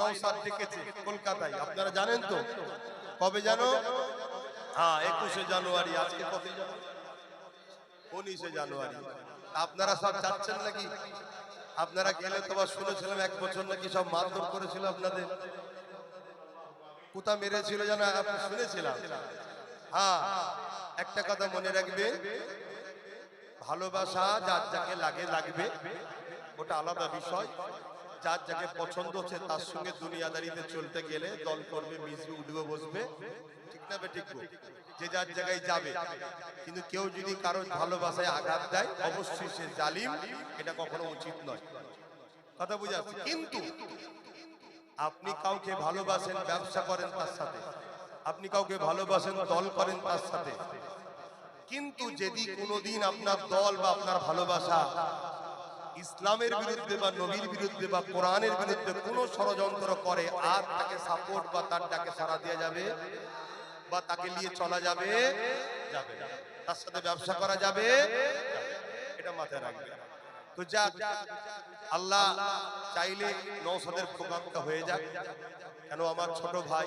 নওসাদ ডেকেছে কলকাতায়। আপনারা জানেন তো? কবে জানো হ্যাঁ একুশে জানুয়ারি, আজকে জানুয়ারি উনিশে জানুয়ারি। আপনারা সব যাচ্ছেন নাকি? আপনারা গেলে তোমার শুনেছিলাম এক বছর নাকি সব মারধর করেছিল আপনাদের। কুতা মেরেছিল যেন শুনেছিলাম? হ্যাঁ একটা কথা মনে রাখবে। ভালোবাসা যার যাকে লাগে, লাগবে। ওটা আলাদা বিষয়। যার যাকে পছন্দ হচ্ছে তার সঙ্গে দুনিয়াদারিতে চলতে গেলে দল করবে, মিশবে, উঠবে, বসবে। ঠিক না ঠিক যে যার জায়গায় যাবে। কিন্তু কেউ যদি কারও ভালোবাসায় আঘাত দেয়, অবশ্যই সে জালিম। এটা কখনো উচিত নয়। কথা বুঝে কিন্তু আপনি কাউকে ভালোবাসেন, ব্যবসা করেন তার সাথে। আপনি কাউকে ভালোবাসেন, দল করেন তার সাথে। কিন্তু যদি কোনোদিন আপনার দল বা আপনার ভালোবাসা ইসলামের বিরুদ্ধে বা নবীর বিরুদ্ধে বা কোরআনের বিরুদ্ধে কোনো ষড়যন্ত্র করে, আর তাকে সাপোর্ট বা তার ডাকে সাড়া দেওয়া যাবে বা তাকে নিয়ে চলা যাবে যাবে তার সাথে ব্যবসা করা যাবে এটা মাথায় রাখবে। তো যাক আল্লাহ চাইলে নৌসদের প্রোগ্রামটা হয়ে যাক। কেন আমার ছোট ভাই,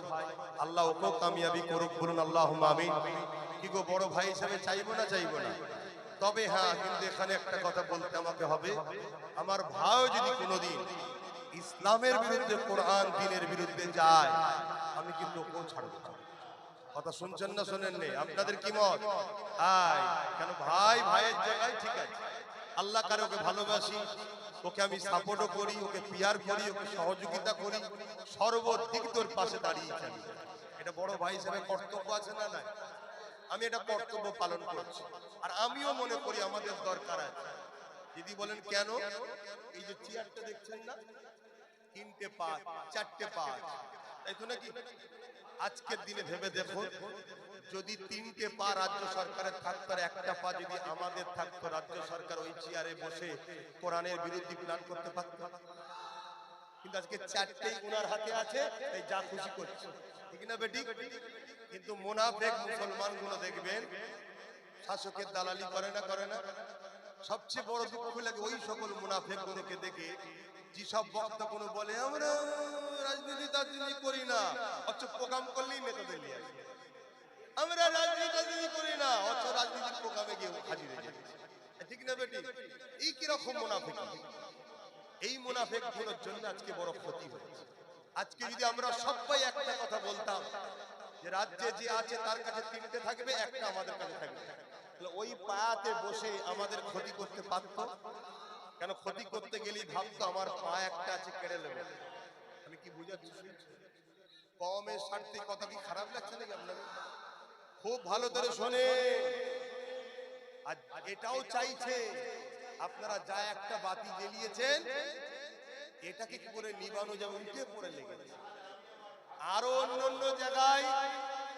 আল্লাহ ওকেও কামিয়াবি করুক বলুন আল্লাহ আমিন। কি গো, বড় ভাই হিসাবে চাইব না চাইব না? তবে হ্যাঁ কিন্তু এখানে একটা কথা বলতে আমাকে হবে। আমার ভাইও যদি কোনোদিন ইসলামের বিরুদ্ধে, কোরআন দিনের বিরুদ্ধে যায়, আমি কিন্তু ওকেও ছাড়বো কথা শুনছেন না শোনেন নেই আপনাদের কি মত? আয়, কেন ভাই, ভাইয়ের জায়গায় ঠিক আছে। আল্লাহ কারে ওকে ভালোবাসি, ওকে আমি সাপোর্টও করি, ওকে পিয়ার করি, ওকে সহযোগিতা করি, সর্বদিক তোর পাশে দাঁড়িয়ে এটা বড় ভাই হিসেবে কর্তব্য আছে না নাই? আমি এটা কর্তব্য পালন করছি। আর আমিও মনে করি আমাদের দরকার আছে। দিদি বলেন, কেন? এই যে চেয়ারটা দেখছেন না? তিনটে পাঁচ, চারটে পাঁচ। তাই তো নাকি? আজকের দিনে ভেবে দেখুন, যদি তিনটে পা রাজ্য সরকারের থাকতো একটা পা যদি আমাদের থাকতো, রাজ্য সরকার ওই চেয়ারে বসে কোরআনের বিরুদ্ধে প্ল্যান করতে পারত? কিন্তু আজকে চারটেই ওনার হাতে আছে, তাই যা খুশি করছে। ঠিক না বেটি? কিন্তু মোনাফেক মুসলমানগুলো দেখবেন, শাসকের দালালি করে না করে না। সবচেয়ে বড় দুঃখ লাগে ওই সকল মুনাফেক গুলোকে দেখে, যেসব বক্তা কোনো বলে, আমরা রাজনীতি রাজনীতি করি না, অথচ প্রোগ্রাম করলেই নেতাদের নিয়ে আসি। আমরা রাজনীতি রাজনীতি করি না, অথচ রাজনীতির প্রোগ্রামে গিয়ে হাজির ঠিক না বেটি? এই কীরকম মুনাফেক এই মুনাফেকগুলোর জন্য আজকে বড় ক্ষতি হয়েছে। আজকে যদি আমরা সবাই একটা কথা বলতাম যে রাজ্যে যে আছে তার কাছে তিনটে থাকবে, একটা আমাদের কাছে থাকবে। ওই পায়াতে বসে আমাদের ক্ষতি করতে পারত? কেন ক্ষতি করতে গেলেই ভাবতো আমার পা একটা আছে, কেড়ে নেবে। আমি কি বুঝাচ্ছি? কমের স্বার্থে কথা কি খারাপ লাগছে নাকি আপনাদের? খুব ভালো করে শোনে আর এটাও চাইছে আপনারা যা একটা বাতি জ্বেলিয়েছেন, এটাকে কি করে নিবানো যাবে? উঠে পড়ে লেগেছে। আরও অন্য অন্য জায়গায়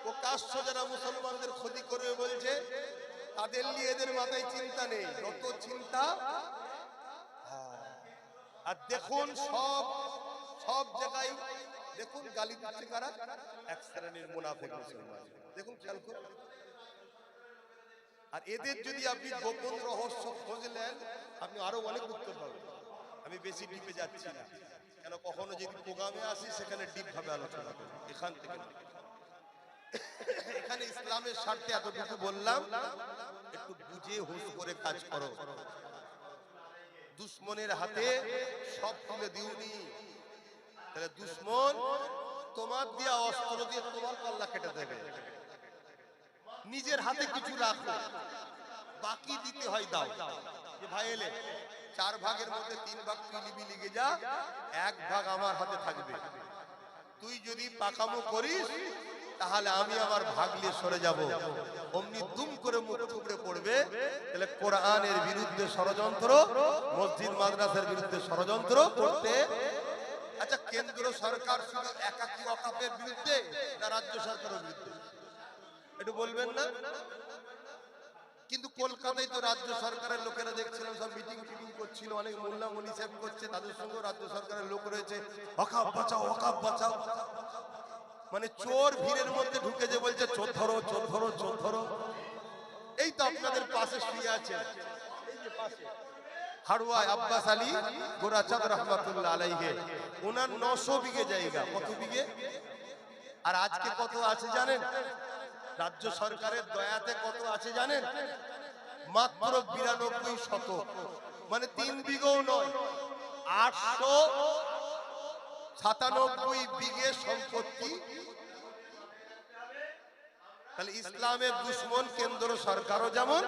প্রকাশ্য যারা মুসলমানদের ক্ষতি করবে বলছে, তাদের নিয়ে এদের মাথায় চিন্তা নেই, যত চিন্তা হ্যাঁ। আর দেখুন সব সব জায়গায়, দেখুন গালি দিচ্ছে কারা? এক শ্রেণির মুনাফেক মুসলমান। দেখুন খেয়াল করুন। আর এদের যদি আপনি গোপন রহস্য খুঁজলেন আপনি আরও অনেক উত্তর পাবেন। আমি বেশি ডিপে যাচ্ছি না। কেন কখনো যদি প্রোগ্রামে আসি সেখানে ডিপ ভাবে আলোচনা করি। এখান থেকে এখানে ইসলামের স্বার্থে এতটুকু বললাম একটু বুঝে হুশ করে কাজ করো। দুশ্মনের হাতে সব তুলে দিওনি তাহলে দুশ্মন তোমার দিয়া অস্ত্র দিয়ে তোমার পাল্লা কেটে দেবে। নিজের হাতে কিছু রাখো। বাকি দিতে হয় দাও। ভাই এলে, চার ভাগের মধ্যে তিন ভাগ নিবি লিগে যা, এক ভাগ আমার হাতে থাকবে। তুই যদি পাকামো করিস, তাহলে আমি আমার ভাগ নিয়ে সরে যাব। অমনি দুম করে মুখ টুকরে পড়বে। তাহলে কোরআনের বিরুদ্ধে ষড়যন্ত্র, মসজিদ মাদ্রাসার বিরুদ্ধে ষড়যন্ত্র করতে। আচ্ছা কেন্দ্র সরকার শুধু একাকি অকাপের বিরুদ্ধে না রাজ্য সরকারের বিরুদ্ধে? একটু বলবেন না? কিন্তু কলকাতায় তো রাজ্য সরকারের লোকেরা দেখছিলাম, সব মিটিং ফিটিং করছিল, অনেক মোল্লা মনি সাহেব করছে, তাদের সঙ্গে রাজ্য সরকারের লোক রয়েছে। অকাপ বাঁচাও অকাপ বাঁচাও। মানে চোর ভিড়ের মধ্যে ঢুকে যে বলছে, চোর ধরো চোর ধরো চোর ধরো। এই তো আপনাদের পাশে শুয়ে আছে। এই যে আব্বাস আলী, গোরাচাঁদ রহমাতুল্লাহ আলাইহে। ওনার নশো বিঘে জায়গা। কত বিঘে? আর আজকে কত আছে জানেন? রাজ্য সরকারের দয়াতে কত আছে জানেন? মাত্র বিরানব্বই শত মানে তিন বিঘৌ নয়, আটশো সাতানব্বই বিঘে সম্পত্তি তাহলে ইসলামের দুশ্মন কেন্দ্র সরকারও যেমন,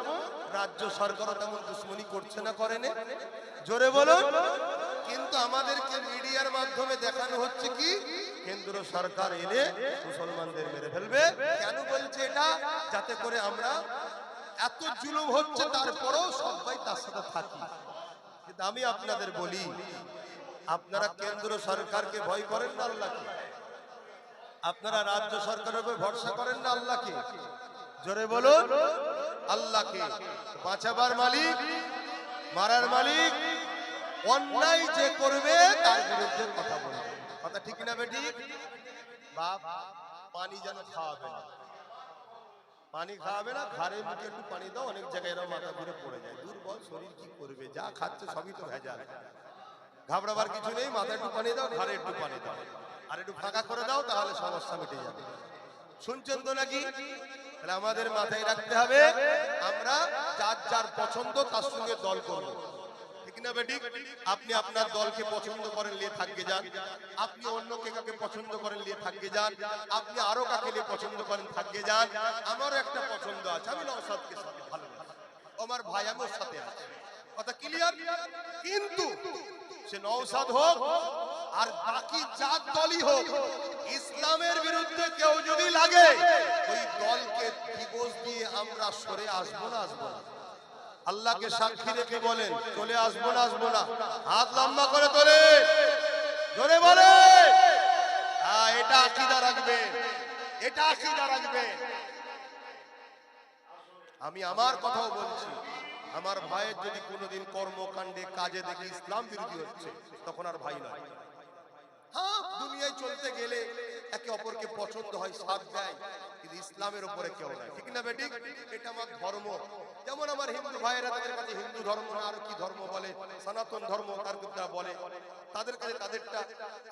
রাজ্য সরকারও তেমন দুশ্মনী করছে না, করে না। জোরে বলুন। কিন্তু আমাদেরকে মিডিয়ার মাধ্যমে দেখানো হচ্ছে কি, কেন্দ্র সরকার এলে মুসলমানদের মেরে ফেলবে। কেন বলছে এটা? যাতে করে আমরা এত জুলুম হচ্ছে, তারপরেও সবাই তার সাথে থাকি। কিন্তু আমি আপনাদের বলি, আপনারা কেন্দ্র সরকারকে ভয় করেন না আল্লাহকে। আপনারা রাজ্য সরকারের উপর ভরসা করেন না আল্লাহকে? জোরে বলুন, আল্লাহকে। বাঁচাবার মালিক, মারার মালিক, অন্যায় যে করবে তার বিরুদ্ধে কথা বলবে। কথা ঠিক না বেটি বাপ, পানি যেন খাওয়াবে না। পানি খাওয়াবে না ঘাড়ে মুখে একটু পানি দাও, অনেক জায়গায় এরকম মাথা ঘুরে পড়ে যায়। দুর্বল শরীর কি করবে? যা খাচ্ছে সবই তো ভেজাল। ঘাবড়াবার কিছু নেই, মাথায় একটু পানি দাও, ঘাড়ে একটু পানি দাও। আর একটু ফাঁকা করে দাও, তাহলে সমস্যা মিটে যাবে। শুনছেন তো নাকি? তাহলে আমাদের মাথায় রাখতে হবে, আমরা যার যার পছন্দ তার সঙ্গে দল করব। ঠিক আপনি আপনার দলকে পছন্দ করেন, নিয়ে থাকবে যান। আপনি অন্য কে কাকে পছন্দ করেন, নিয়ে থাকবে যান। আপনি আরও কাকে নিয়ে পছন্দ করেন থাকবে যান। আমারও একটা পছন্দ আছে, আমি নওসাদকে সাথে ভালো আমার ভাই আমি ওর সাথে আছে। কথা ক্লিয়ার কিন্তু সে নওসাদ হোক আর বাকি যার দলই হোক, ইসলামের বিরুদ্ধে কেউ যদি লাগে, ওই দলকে দিবস দিয়ে আমরা সরে আসব না আসব না। আল্লাহকে সাক্ষী রেখে বলেন, চলে আসব না আসব না। হাত লম্বা করে তোলে, জোরে বলে। হ্যাঁ এটা আকিদা রাখবে, এটা আকিদা রাখবে। আমি আমার কথাও বলছি, আমার ভাইয়ের যদি কোনোদিন কর্মকাণ্ডে কাজে দেখি ইসলাম বিরোধী হচ্ছে, তখন আর ভাই নয়। দুনিয়ায় চলতে গেলে একে অপরকে পছন্দ হয়, সাথ দেয়। কিন্তু ইসলামের উপরে কেউ নাই। ঠিক না বেটি? এটা আমার ধর্ম। যেমন আমার হিন্দু ভাইয়েরা তাদের কাছে হিন্দু ধর্ম না, আর কি ধর্ম বলে? সনাতন ধর্ম তার বলে। তাদের কাছে তাদেরটা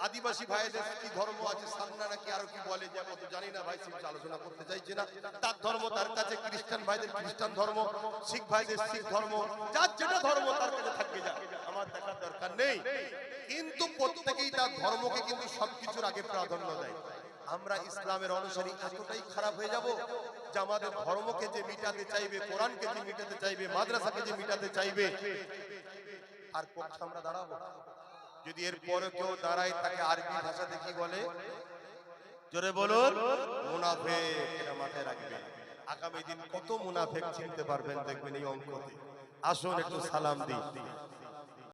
আদিবাসী ভাইদের কি ধর্ম আছে, সান্না নাকি আরও কি বলে? যে আমি তো জানি না ভাই সেটা আলোচনা করতে চাইছে না। তার ধর্ম তার কাছে খ্রিস্টান ভাইদের খ্রিস্টান ধর্ম, শিখ ভাইদের শিখ ধর্ম, যার যেটা ধর্ম তার কাছে থাকবে যা আমার দেখার দরকার নেই কিন্তু প্রত্যেকেই তার ধর্মকে কিন্তু সবকিছুর আগে প্রাধান্য দেয়। আমরা ইসলামের অনুসারী এতটাই খারাপ হয়ে যাব যে আমাদের ধর্মকে যে মিটাতে চাইবে, কোরআনকে যে মিটাতে চাইবে, মাদ্রাসাকে যে মিটাতে চাইবে, আর পক্ষে আমরা দাঁড়াবো যদি এর পরে কেউ দাঁড়ায় তাকে আরবি ভাষাতে কি বলে? জোরে বলুন। মুনাফেক এটা মাথায় রাখবেন। আগামী দিন কত মুনাফেক চিনতে পারবেন দেখবেন এই অঙ্কতে। আসুন একটু সালাম দিই।